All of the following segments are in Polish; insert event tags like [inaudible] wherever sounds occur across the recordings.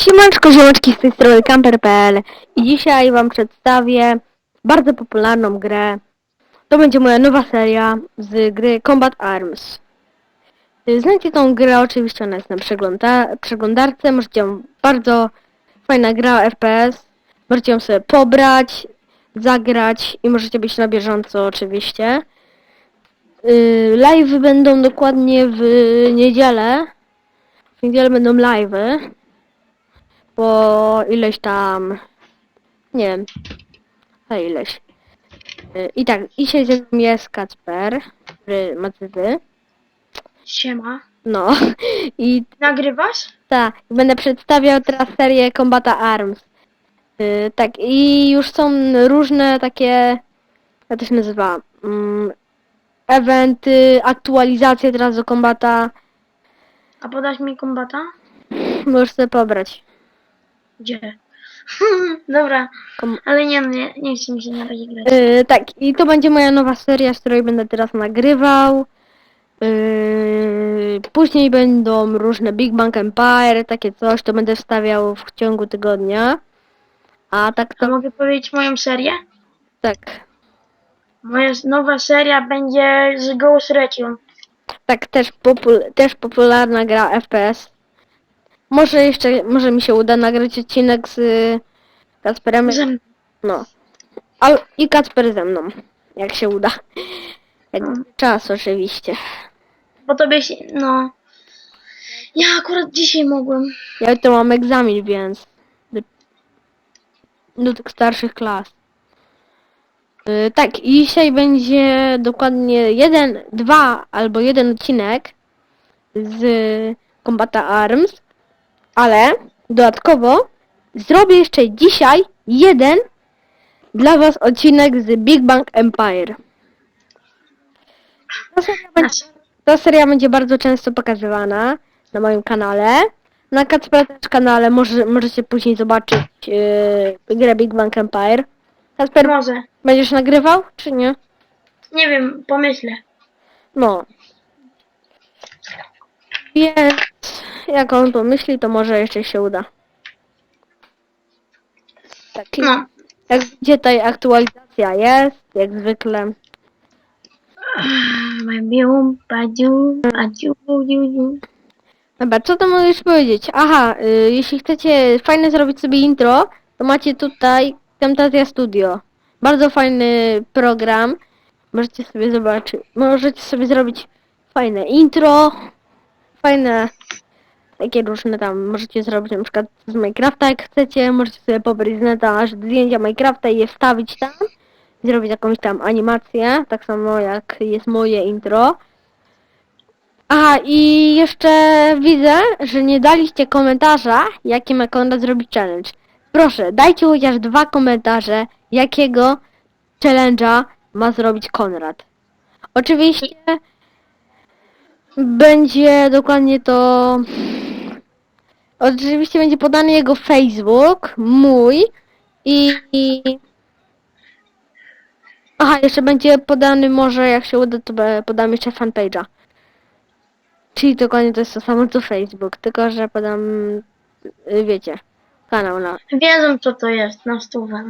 Siemanczko, ziomeczki z tej strony camper.pl i dzisiaj wam przedstawię bardzo popularną grę. To będzie moja nowa seria z gry Combat Arms. Y, Znacie tą grę, oczywiście ona jest na przegląda przeglądarce, możecie ją, bardzo fajna gra FPS, możecie ją sobie pobrać, zagrać i możecie być na bieżąco oczywiście. Y, Live będą dokładnie w niedzielę. W niedzielę będą live'y po ileś tam, nie wiem, a ileś. Y, I tak, dzisiaj ze mną jest Kacper, który ma cyzy. Siema. No, [laughs] i Nagrywasz? tak, będę przedstawiał teraz serię Combata Arms. Y, tak, i już są różne takie, jak to się nazywa, mm, eventy, aktualizacje teraz do Combata. A podasz mi kombata? Możesz sobie pobrać. Gdzie? [laughs] Dobra, Kom- ale nie, nie, nie chce mi się na razie grać. Yy, tak, i to będzie moja nowa seria, z której będę teraz nagrywał. Yy, później będą różne Big Bang Empire, takie coś, to będę wstawiał w ciągu tygodnia. A tak A to, mogę powiedzieć moją serię? tak, Moja nowa seria będzie z Ghost Recon. tak też, popul- też popularna gra FPS. Może jeszcze, może mi się uda nagrać odcinek z y, Kacperem. Ze mną. No. A, I Kacper ze mną, jak się uda. Jak No. czas oczywiście. Bo tobie się, no... Ja akurat dzisiaj mogłem. Ja to mam egzamin, więc do, do tych starszych klas. Yy, tak, i dzisiaj będzie dokładnie jeden, dwa albo jeden odcinek z Combata Arms, ale dodatkowo zrobię jeszcze dzisiaj jeden dla was odcinek z Big Bang Empire. Ta seria będzie ta seria będzie bardzo często pokazywana na moim kanale. Na Kacpra też kanale może, możecie później zobaczyć yy, grę Big Bang Empire. Kacper, Może. będziesz nagrywał, czy nie? Nie wiem, pomyślę. No. Więc jak on pomyśli, to może jeszcze się uda. Tak, i No. jak gdzie tutaj aktualizacja jest, jak zwykle. Bium, badziu, badziu, dziu, dziu. Dobra, co to możesz powiedzieć? Aha, y, jeśli chcecie fajne zrobić sobie intro, to macie tutaj Camtasia Studio. Bardzo fajny program. Możecie sobie zobaczyć, możecie sobie zrobić fajne intro, fajne takie różne tam, możecie zrobić na przykład z Minecrafta jak chcecie, możecie sobie pobrać z neta zdjęcia Minecrafta i je wstawić tam, zrobić jakąś tam animację, tak samo jak jest moje intro. Aha, i jeszcze widzę, że nie daliście komentarza, jaki ma Konrad zrobić challenge. Proszę, dajcie chociaż dwa komentarze, jakiego challenge'a ma zrobić Konrad. Oczywiście będzie dokładnie to... Oczywiście będzie podany jego Facebook, mój i... i... Aha, jeszcze będzie podany może, jak się uda, to podam jeszcze fanpage'a. Czyli dokładnie to jest to samo co Facebook, tylko że podam, y, wiecie, kanał na... Wiedzą co to jest na stówę.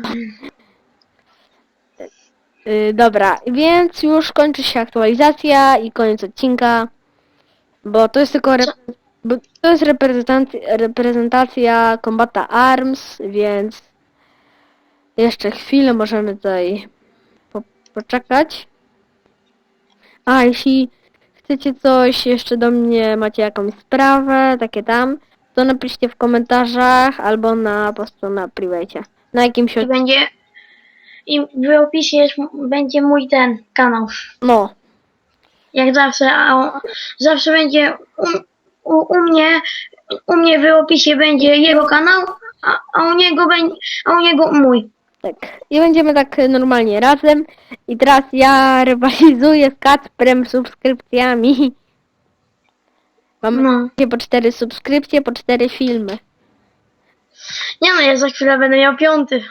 Y, dobra, więc już kończy się aktualizacja i koniec odcinka, bo to jest tylko... Rep- bo to jest reprezentacja, reprezentacja Combata Arms, więc jeszcze chwilę możemy tutaj po, poczekać. A, jeśli chcecie coś jeszcze do mnie, macie jakąś sprawę, takie tam, to napiszcie w komentarzach albo na po prostu na private. Na jakimś I będzie... I w opisie jest, będzie mój ten kanał. No, Jak zawsze, a o, zawsze będzie u, u mnie, u mnie w opisie będzie jego kanał, a, a u niego będzie, a u niego mój. tak. I będziemy tak normalnie razem. I teraz ja rywalizuję z Kacprem subskrypcjami. Mamy No. po cztery subskrypcje, po cztery filmy. Nie no, ja za chwilę będę miał piąty,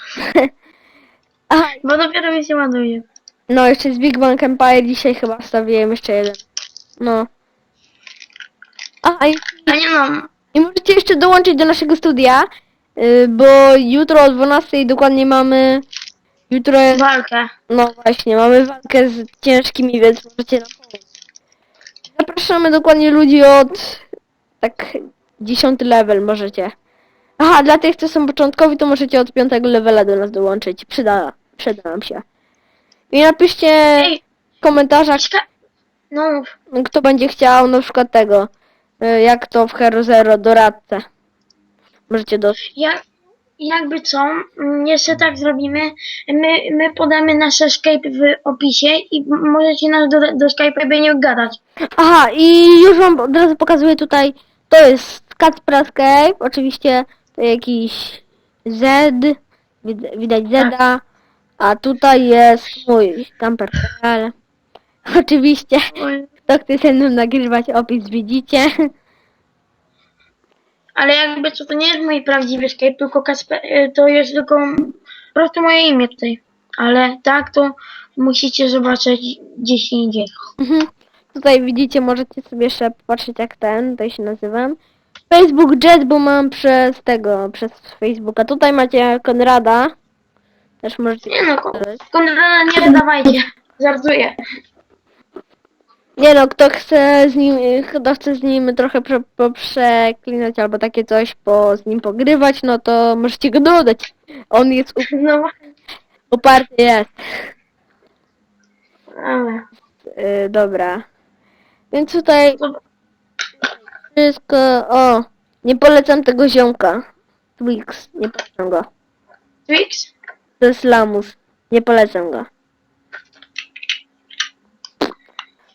[laughs] bo dopiero mi się ładuje. no jeszcze z Big Bang Empire dzisiaj chyba wstawiłem jeszcze jeden. No. A, i nie no, I możecie jeszcze dołączyć do naszego studia, y, bo jutro o 12 dokładnie mamy. Jutro jest. Walkę. No właśnie, mamy walkę z ciężkimi, więc możecie nam pomóc. Zapraszamy dokładnie ludzi od tak 10 level możecie. Aha, dla tych, co są początkowi, to możecie od 5 levela do nas dołączyć. Przyda, przyda nam się. I napiszcie Ej, w komentarzach, Cieka... No mów. kto będzie chciał na przykład tego, y, jak to w Hero Zero doradcę. Możecie do... Jak, jakby co, mm, jeszcze tak zrobimy. My, my podamy nasze Skype w opisie i m- możecie nas do, do Skype'a będzie gadać. Aha, i już wam od razu pokazuję tutaj, to jest Kacpra Escape, oczywiście to jakiś Z, wid- widać Zeda, a tutaj jest mój camper.pl. [laughs] Oczywiście, kto chce ze mną nagrywać opis widzicie. Ale jakby co, to nie jest mój prawdziwy Skype, tylko Kasper, y, to jest tylko po prostu moje imię tutaj. Ale tak to musicie zobaczyć gdzieś indziej. Mhm. Tutaj widzicie, możecie sobie jeszcze popatrzeć jak ten, to się nazywam. Facebook Jet, bo mam przez tego, przez Facebooka. Tutaj macie Konrada. Też możecie Nie no, kon- Konrada nie wydawajcie. Żartuję. Nie no, kto chce z nim, kto chce z nim trochę prze, poprzeklinać albo takie coś, po z nim pogrywać, no to możecie go dodać. On jest up, No, uparty jest. ale... Yy, dobra. Więc tutaj wszystko, o, nie polecam tego ziomka. Twix, nie polecam go. Twix? To jest lamus, nie polecam go.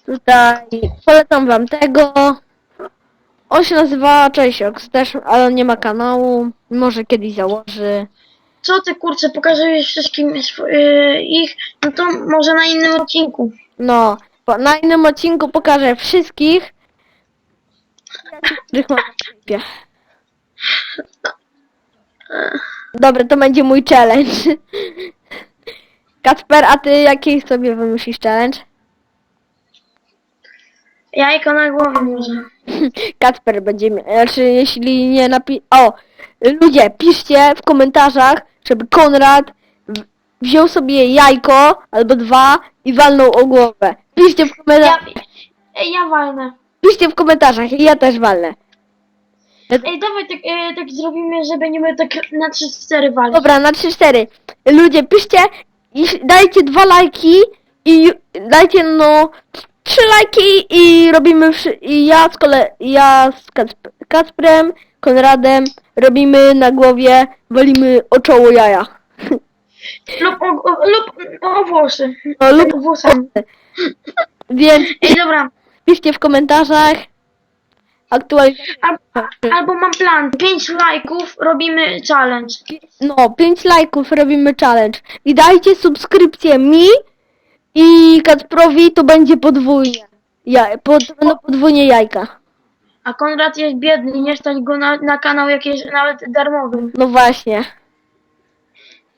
Tutaj polecam wam tego. On się nazywa Czesioks też, ale on nie ma kanału. Może kiedyś założy. Co ty kurczę, pokazujesz wszystkim sw- y, ich? No to może na innym odcinku. No, po, na innym odcinku pokażę wszystkich, których mam na. Dobra, to będzie mój challenge. Kacper, a ty jaki sobie wymyślisz challenge? Jajko na głowie może. [laughs] Kacper będzie, mia- znaczy jeśli nie napi... O, ludzie, piszcie w komentarzach, żeby Konrad w- wziął sobie jajko albo dwa i walnął o głowę. Piszcie w Ja, komentarzach, ej, ja walnę. piszcie w komentarzach i ja też walnę. Ej, dawaj tak, y, tak zrobimy, że będziemy tak na 3-4 walić. Dobra, na 3-4. Ludzie, piszcie dajcie dwa lajki i dajcie no trzy lajki i robimy i ja z kole ja z Kacp Kacprem, Konradem robimy na głowie, walimy o czoło jaja. Lub o, o, lub o włosy. No, lub włosami. Więc Ej, dobra. piszcie w komentarzach aktualizację. Al, albo mam plan. 5 lajków, robimy challenge. No, 5 lajków robimy challenge. I dajcie subskrypcję mi i Kacprowi to będzie podwójnie. Ja, pod, będą podwójnie jajka. A Konrad jest biedny, nie stać go na, na kanał jakiś nawet darmowy. No właśnie.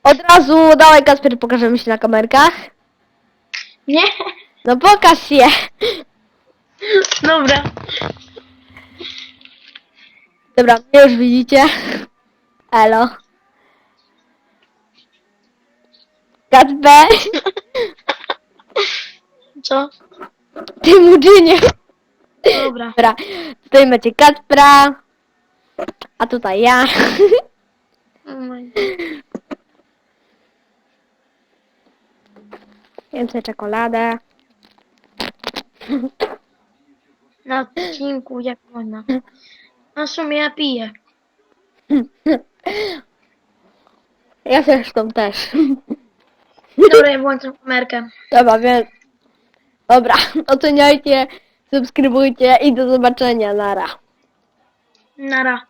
Od razu, dawaj Kacper, pokażemy się na kamerkach. Nie? No pokaż się. Dobra. Dobra, mnie już widzicie. Elo. Kacper. [laughs] Co? Ty mudzynie. Dobra. Dobra, tutaj macie Kacpra. A tutaj ja. Więcej czekoladę. Na odcinku, jak można. No w sumie ja piję. Ja zresztą też. Dobra, ja włączam kamerkę. Dobra, więc... Dobra, [laughs] oceniajcie, subskrybujcie i do zobaczenia. Nara. Nara.